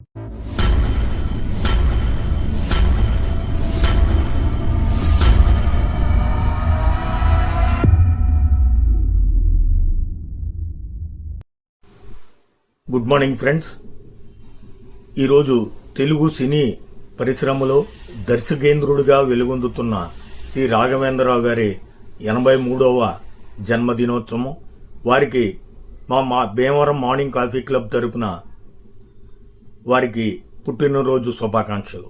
Good morning friends ఈరోజు తెలుగు సినీ పరిశ్రమలో దర్శకేంద్రుడిగా వెలుగొందుతున్న శ్రీ రాఘవేంద్రరావు గారి ఎనభై మూడవ జన్మదినోత్సవం. వారికి మా మా భీమవరం మార్నింగ్ కాఫీ క్లబ్ తరపున వారికి పుట్టినరోజు శుభాకాంక్షలు.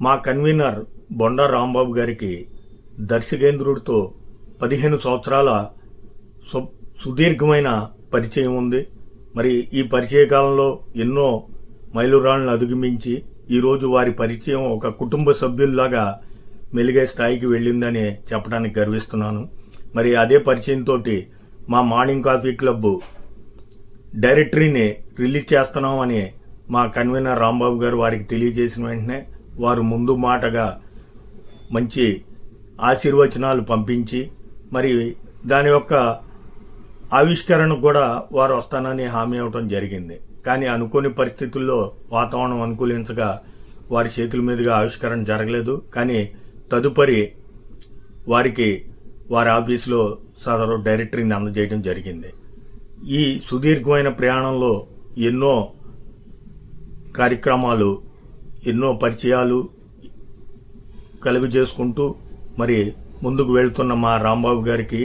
మా కన్వీనర్ బొండా రాంబాబు గారికి దర్శకేంద్రుడితో పదిహేను సంవత్సరాల సు- సుదీర్ఘమైన పరిచయం ఉంది. మరి ఈ పరిచయ కాలంలో ఎన్నో మైలురాళ్ళను అధిగమించి ఈరోజు వారి పరిచయం ఒక కుటుంబ సభ్యుల్లాగా మెలిగే స్థాయికి వెళ్ళిందని చెప్పడానికి గర్విస్తున్నాను. మరి అదే పరిచయంతో మా మార్నింగ్ కాఫీ క్లబ్ డైరెక్టరీని రిలీజ్ చేస్తున్నామని మా కన్వీనర్ రాంబాబు గారు వారికి తెలియజేసిన వెంటనే వారు ముందు మాటగా మంచి ఆశీర్వచనాలు పంపించి మరి దాని యొక్క ఆవిష్కరణ కూడా వారు వస్తానని హామీ ఇవ్వటం జరిగింది. కానీ అనుకోని పరిస్థితుల్లో వాతావరణం అనుకూలించగా వారి చేతుల మీదుగా ఆవిష్కరణ జరగలేదు. కానీ తదుపరి వారికి వారి ఆఫీసులో సదరు డైరెక్టరీని అందజేయడం జరిగింది. ఈ సుదీర్ఘమైన ప్రయాణంలో ఎన్నో కార్యక్రమాలు ఎన్నో పరిచయాలు కలుగు చేసుకుంటూ మరి ముందుకు వెళ్తున్న మా రాంబాబు గారికి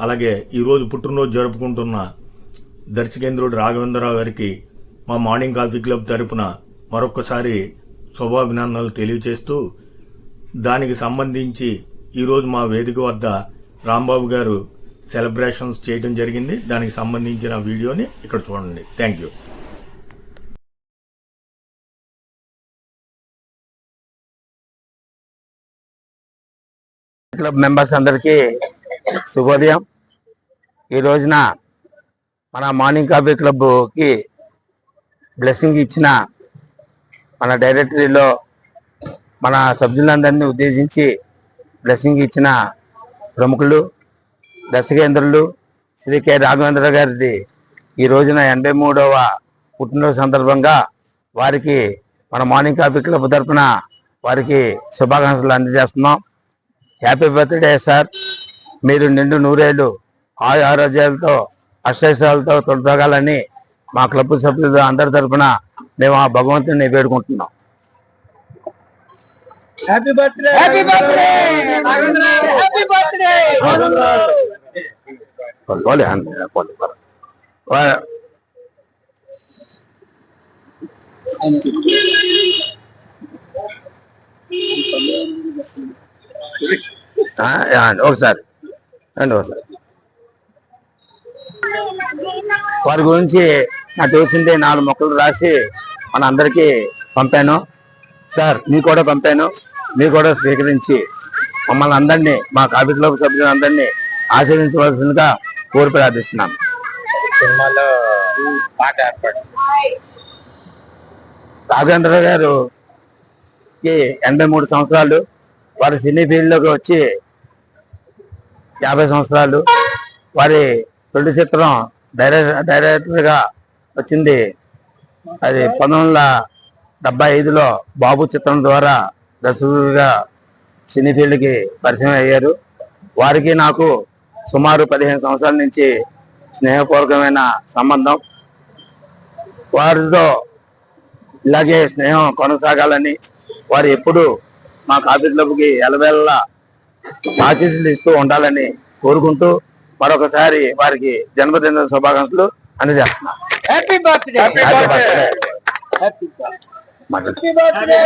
అలాగే ఈరోజు పుట్టినరోజు జరుపుకుంటున్న దర్శకేంద్రుడు రాఘవేంద్రరావు గారికి మా మార్నింగ్ కాఫీ క్లబ్ తరపున మరొకసారి శుభాభినందనలు తెలియజేస్తూ దానికి సంబంధించి ఈరోజు మా వేదిక వద్ద రాంబాబు గారు సెలబ్రేషన్స్ చేయడం జరిగింది. దానికి సంబంధించిన వీడియోని ఇక్కడ చూడండి. థ్యాంక్ యూ క్లబ్ మెంబర్స్ అందరికీ శుభోదయం. ఈ రోజున మన మార్నింగ్ కాఫీ క్లబ్కి బ్లెస్సింగ్ ఇచ్చిన మన డైరెక్టరీలో మన సభ్యులందరినీ ఉద్దేశించి బ్లెస్సింగ్ ఇచ్చిన ప్రముఖులు దర్శకేంద్రులు శ్రీ కె రాఘవేంద్ర గారిది. ఈ రోజున ఎనభై మూడవ పుట్టినరోజు సందర్భంగా వారికి మన మార్నింగ్ కాఫీ క్లబ్ తరపున వారికి శుభాకాంక్షలు అందజేస్తున్నాం. Happy birthday sir. మీరు నిండు నూరేళ్ళు ఆయు ఆరోగ్యాలతో అష్టైశ్వర్యాలతో తొలతగాలని మా క్లబ్ సభ్యులు అందరి తరపున మేము ఆ భగవంతుని వేడుకుంటున్నాం. Happy birthday! Happy birthday! Happy birthday! పోలే, పోలే, పోలే. వా- ఆ, యా, అండి, ఒకసారి అండి ఒకసారి వారి గురించి నాకు తెలిసిందే నాలుగు మొక్కలు రాసి మన అందరికీ పంపాను. సార్ మీకు కూడా పంపాను. మీరు కూడా స్వీకరించి మమ్మల్ని అందరినీ మా కాఫీ సభ్యులందరినీ ఆశీర్వించవలసిందిగా కోరి ప్రార్థిస్తున్నాను. సినిమాలో పాట ఏర్పాటు రాఘవేంద్ర గారు ఎనభై మూడు సంవత్సరాలు వారి సినీ ఫీల్డ్లోకి వచ్చి యాభై సంవత్సరాలు వారి తొలి చిత్రం డైరెక్టర్ డైరెక్టర్గా వచ్చింది. అది పంతొమ్మిది వందల డెబ్బై ఐదులో బాబు చిత్రం ద్వారా దర్శకుడిగా సినీ ఫీల్డ్కి పరిచయం అయ్యారు. వారికి నాకు సుమారు పదిహేను సంవత్సరాల నుంచి స్నేహపూర్వకమైన సంబంధం వారితో ఇలాగే స్నేహం కొనసాగాలని వారు ఎప్పుడు మా కాఫీ క్లబ్కి ఎలవేళలా ఆశీస్సులు ఇస్తూ ఉండాలని కోరుకుంటూ మరొకసారి వారికి జన్మదిన శుభాకాంక్షలు అందజేస్తున్నాను happy birthday happy Happy birthday birthday. మాట్లాడు. హ్యాపీ బర్త్డే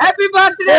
హ్యాపీ బర్త్డే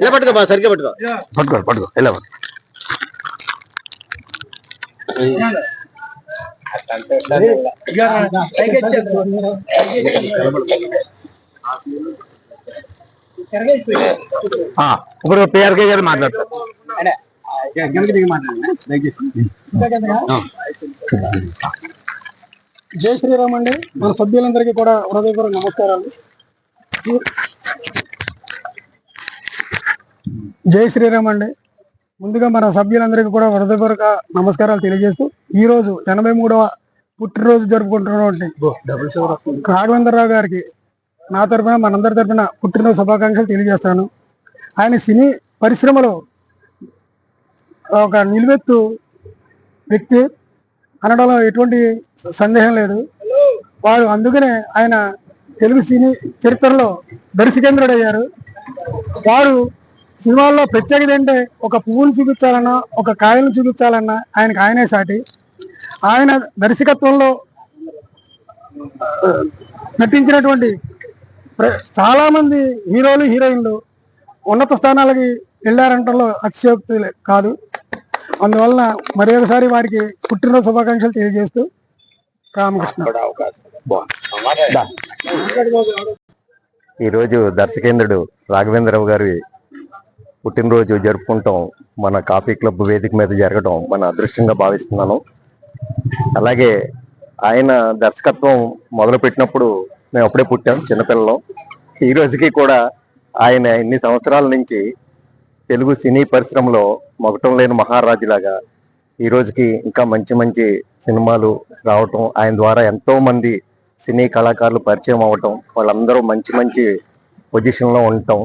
ఇలా పట్టుకో బా, సరిగ్గా పట్టుకో. పట్టుకో పట్టుకో ఇలా పట్టుకో. ఆ, ఇప్పుడు పిఆర్కే గారు మాట్లాడతారు. జై శ్రీరామ్ అండి. మన సభ్యులందరికీ కూడా హృదయపూర్వక నమస్కారాలు. జై శ్రీరామ్ అండి. ముందుగా మన సభ్యులందరికీ కూడా హృదయపూర్వక నమస్కారాలు తెలియజేస్తూ ఈ రోజు ఎనభై మూడవ పుట్టినరోజు జరుపుకుంటున్నటువంటి రాఘవేంద్రరావు గారికి నా తరపున మనందరి తరపున పుట్టినరోజు శుభాకాంక్షలు తెలియజేస్తాను. ఆయన సినీ పరిశ్రమలో ఒక నిలువెత్తు వ్యక్తి. అనడంలో ఎటువంటి సందేహం లేదు. వారు అందుకనే ఆయన తెలుగు సినీ చరిత్రలో దర్శకేంద్రుడు అయ్యారు వారు సినిమాల్లో ప్రత్యేకత ఏంటంటే ఒక పువ్వును చూపించాలన్నా ఒక కాయలను చూపించాలన్నా ఆయనకు ఆయనే సాటి. ఆయన దర్శకత్వంలో నటించినటువంటి చాలామంది హీరోలు హీరోయిన్లు ఉన్నత స్థానాలకి వెళ్ళారంటలో అతిశయోక్తి కాదు. అందువలన మరి ఒకసారి వారికి పుట్టినరోజు శుభాకాంక్షలు తెలియజేస్తూ రామకృష్ణ. ఈరోజు దర్శకేంద్రుడు రాఘవేంద్రరావు గారి పుట్టినరోజు జరుపుకుంటాం. మన కాఫీ క్లబ్ వేదిక మీద జరగడం మన అదృష్టంగా భావిస్తున్నాను. అలాగే ఆయన దర్శకత్వం మొదలుపెట్టినప్పుడు మేము అప్పుడే పుట్టాం చిన్నపిల్లలం. ఈ రోజుకి కూడా ఆయన ఇన్ని సంవత్సరాల నుంచి తెలుగు సినీ పరిశ్రమలో మొగటం లేని మహారాజులాగా ఈ రోజుకి ఇంకా మంచి మంచి సినిమాలు రావటం ఆయన ద్వారా ఎంతో మంది సినీ కళాకారులు పరిచయం అవ్వటం వాళ్ళందరూ మంచి మంచి పొజిషన్లో ఉండటం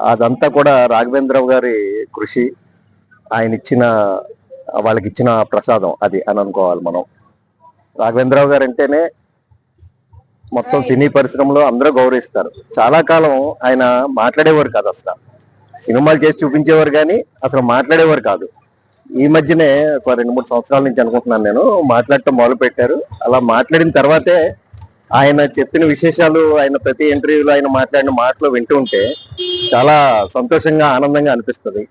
అదంతా కూడా రాఘవేంద్రరావు గారి కృషి ఆయన ఇచ్చిన వాళ్ళకి ఇచ్చిన ప్రసాదం అది అని అనుకోవాలి మనం. రాఘవేంద్రరావు గారు అంటేనే మొత్తం సినీ పరిశ్రమలో అందరూ గౌరవిస్తారు. చాలా కాలం ఆయన మాట్లాడేవారు కాదు అసలు. సినిమాలు చేసి చూపించేవారు కానీ అసలు మాట్లాడేవారు కాదు. ఈ మధ్యనే ఒక రెండు మూడు సంవత్సరాల నుంచి అనుకుంటున్నాను నేను మాట్లాడటం మొదలు పెట్టారు అలా మాట్లాడిన తర్వాతే ఆయన చెప్పిన విశేషాలు ఆయన ప్రతి ఇంటర్వ్యూలో ఆయన మాట్లాడిన మాటలు వింటూ ఉంటే చాలా సంతోషంగా ఆనందంగా అనిపిస్తుంది.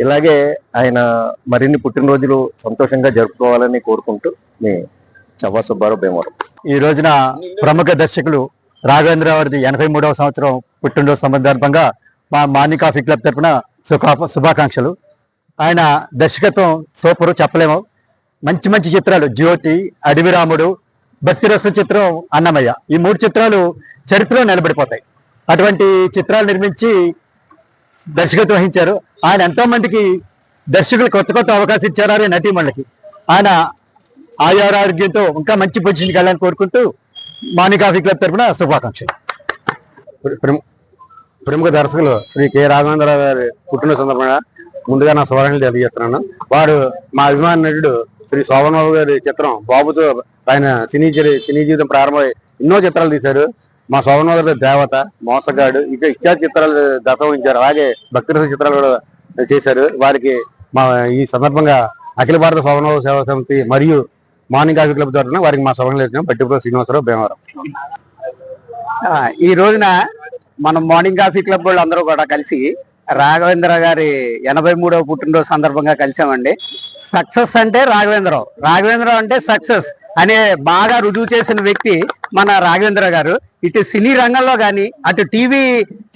ఇలాగే ఆయన మరిన్ని పుట్టినరోజులు సంతోషంగా జరుపుకోవాలని కోరుకుంటూ మీ చవ్వ సుబ్బారావు భీమవరం. ఈ రోజున ప్రముఖ దర్శకులు రాఘవేంద్ర వారిది ఎనభై మూడవ సంవత్సరం పుట్టినరోజు సందర్భంగా మా మార్నింగ్ కాఫీ క్లబ్ తరపున శుభా- శుభాకాంక్షలు. ఆయన దర్శకత్వం సూపర్ చెప్పలేము. మంచి మంచి చిత్రాలు. జ్యోతి అడవిరాముడు భక్తిరస చిత్రం అన్నమయ్య. ఈ మూడు చిత్రాలు చరిత్రలో నిలబడిపోతాయి. అటువంటి చిత్రాలు నిర్మించి దర్శకత్వం వహించారు. ఆయన ఎంతో మందికి దర్శకులు కొత్త కొత్త అవకాశం ఇచ్చారు నటీమణులకి ఆయన ఆయురారోగ్యంతో ఇంకా మంచి పొజిషన్కి వెళ్ళాలని కోరుకుంటూ మాని కాఫీ క్లబ్ తరపున శుభాకాంక్షలు. ప్రముఖ దర్శకులు శ్రీ కె రాఘవేంద్రరావు గారి పుట్టిన సందర్భంగా ముందుగా నా శుభాకాంక్షలు తెలియజేస్తున్నాను. వారు మా అభిమాన నటుడు శ్రీ శోభన్ గారి చిత్రం బాబుతో ఆయన సినీ జరిగి సినీ జీవితం ప్రారంభమై ఎన్నో చిత్రాలు తీశారు. మా శోభన్ గారి దేవత మోసగాడు ఇంకా ఇత్యాది చిత్రాలు దశ వహించారు అలాగే భక్తిరస చిత్రాలు కూడా చేశారు. వారికి మా ఈ సందర్భంగా అఖిల భారత శోభన్ సేవా సమితి మరియు మార్నింగ్ కాఫీ క్లబ్ తరఫున వారికి మా సభలు లేచిన బట్టిపురం శ్రీనివాసరావు భీమవరం. ఈ రోజున మనం మార్నింగ్ కాఫీ క్లబ్ వాళ్ళు అందరూ కూడా కలిసి రాఘవేంద్ర గారి ఎనభై మూడవ పుట్టినరోజు సందర్భంగా కలిసామండి. సక్సెస్ అంటే రాఘవేంద్రరావు. రాఘవేంద్రరావు అంటే సక్సెస్ అనే బాగా రుజువు చేసిన వ్యక్తి మన రాఘవేంద్ర గారు. ఇటు సినీ రంగంలో కానీ అటు టీవీ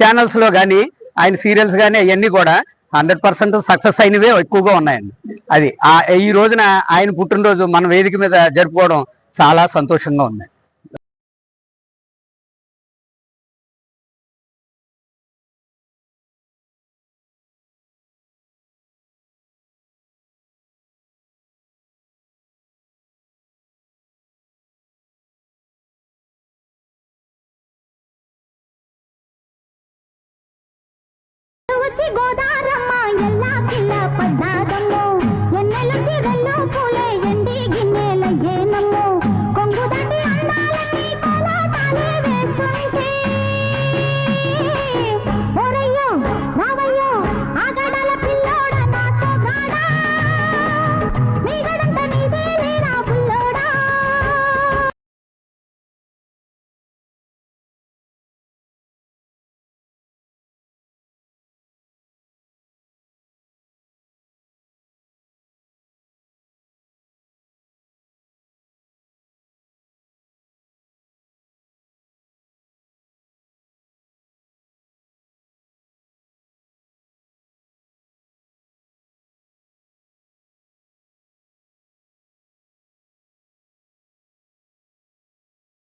ఛానల్స్లో కానీ ఆయన సీరియల్స్ కానీ అవన్నీ కూడా హండ్రెడ్ పర్సెంట్ సక్సెస్ అయినవే ఎక్కువగా ఉన్నాయండి. అది ఆ ఈ రోజున ఆయన పుట్టినరోజు మన వేదిక మీద జరుపుకోవడం చాలా సంతోషంగా ఉంది. వచ్చి గోదారమ్మ ఎల్లా కిల్ల పడ్డాదమ్మో